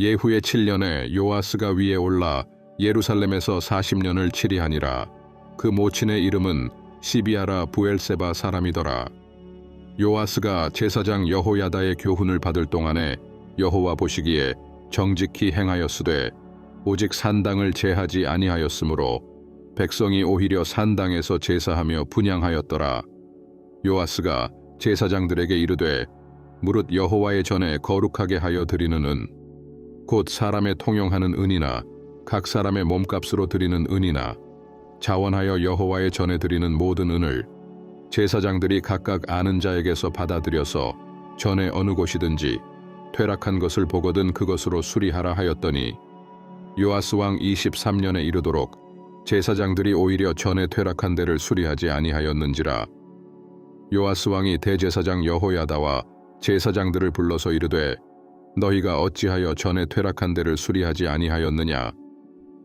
예후의 7년에 요아스가 위에 올라 예루살렘에서 40년을 치리하니라. 그 모친의 이름은 시비아라 부엘세바 사람이더라. 요아스가 제사장 여호야다의 교훈을 받을 동안에 여호와 보시기에 정직히 행하였으되 오직 산당을 제하지 아니하였으므로 백성이 오히려 산당에서 제사하며 분양하였더라. 요아스가 제사장들에게 이르되 무릇 여호와의 전에 거룩하게 하여 드리는 은, 곧 사람의 통용하는 은이나 각 사람의 몸값으로 드리는 은이나 자원하여 여호와의 전에 드리는 모든 은을 제사장들이 각각 아는 자에게서 받아들여서 전에 어느 곳이든지 퇴락한 것을 보거든 그것으로 수리하라 하였더니 요아스 왕 23년에 이르도록 제사장들이 오히려 전에 퇴락한 데를 수리하지 아니하였는지라 요아스 왕이 대제사장 여호야다와 제사장들을 불러서 이르되 너희가 어찌하여 전에 퇴락한 데를 수리하지 아니하였느냐?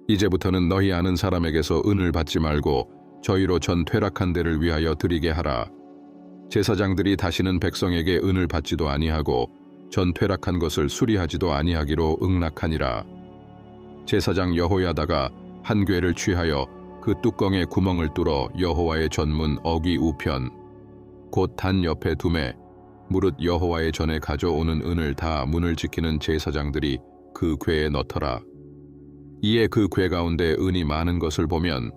이제부터는 너희 아는 사람에게서 은을 받지 말고 저희로 전 퇴락한 데를 위하여 드리게 하라. 제사장들이 다시는 백성에게 은을 받지도 아니하고 전 퇴락한 것을 수리하지도 아니하기로 응낙하니라. 제사장 여호야다가 한 궤를 취하여 그 뚜껑에 구멍을 뚫어 여호와의 전문 어귀 우편 곧 단 옆에 두매 무릇 여호와의 전에 가져오는 은을 다 문을 지키는 제사장들이 그 궤에 넣더라. 이에 그 궤 가운데 은이 많은 것을 보면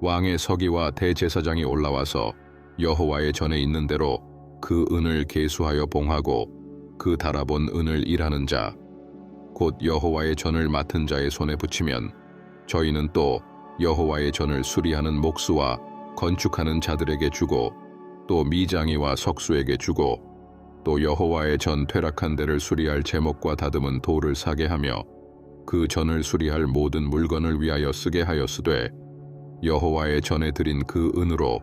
왕의 서기와 대제사장이 올라와서 여호와의 전에 있는 대로 그 은을 계수하여 봉하고 그 달아본 은을 일하는 자 곧 여호와의 전을 맡은 자의 손에 붙이면 저희는 또 여호와의 전을 수리하는 목수와 건축하는 자들에게 주고 또 미장이와 석수에게 주고 또 여호와의 전 퇴락한 데를 수리할 제목과 다듬은 돌을 사게 하며 그 전을 수리할 모든 물건을 위하여 쓰게 하였으되 여호와의 전에 드린 그 은으로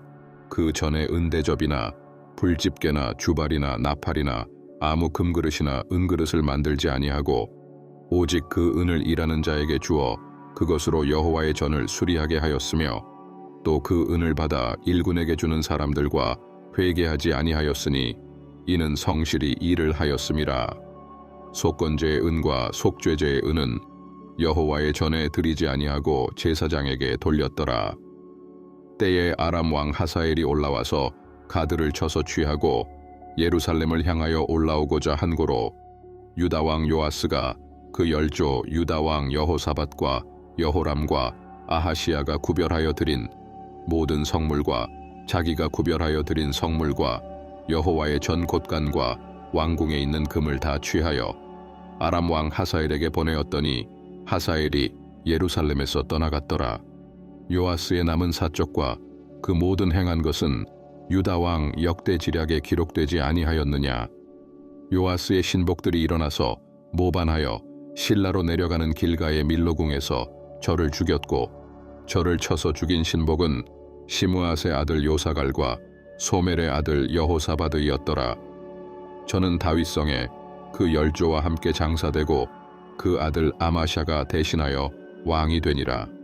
그 전의 은대접이나 불집게나 주발이나 나팔이나 아무 금그릇이나 은그릇을 만들지 아니하고 오직 그 은을 일하는 자에게 주어 그것으로 여호와의 전을 수리하게 하였으며 또 그 은을 받아 일군에게 주는 사람들과 회개하지 아니하였으니 이는 성실히 일을 하였음이라. 속건제의 은과 속죄제의 은은 여호와의 전에 드리지 아니하고 제사장에게 돌렸더라. 때에 아람 왕 하사엘이 올라와서 가드를 쳐서 취하고 예루살렘을 향하여 올라오고자 한 고로 유다 왕 요아스가 그 열조 유다 왕 여호사밧과 여호람과 아하시아가 구별하여 드린 모든 성물과 자기가 구별하여 드린 성물과 여호와의 전 곳간과 왕궁에 있는 금을 다 취하여 아람 왕 하사엘에게 보내었더니 하사엘이 예루살렘에서 떠나갔더라. 요아스의 남은 사적과 그 모든 행한 것은 유다 왕 역대 지략에 기록되지 아니하였느냐. 요아스의 신복들이 일어나서 모반하여 신라로 내려가는 길가의 밀로궁에서 저를 죽였고 저를 쳐서 죽인 신복은 시므아스의 아들 요사갈과 소멜의 아들 여호사바드이었더라. 저는 다윗성에 그 열조와 함께 장사되고 그 아들 아마샤가 대신하여 왕이 되니라.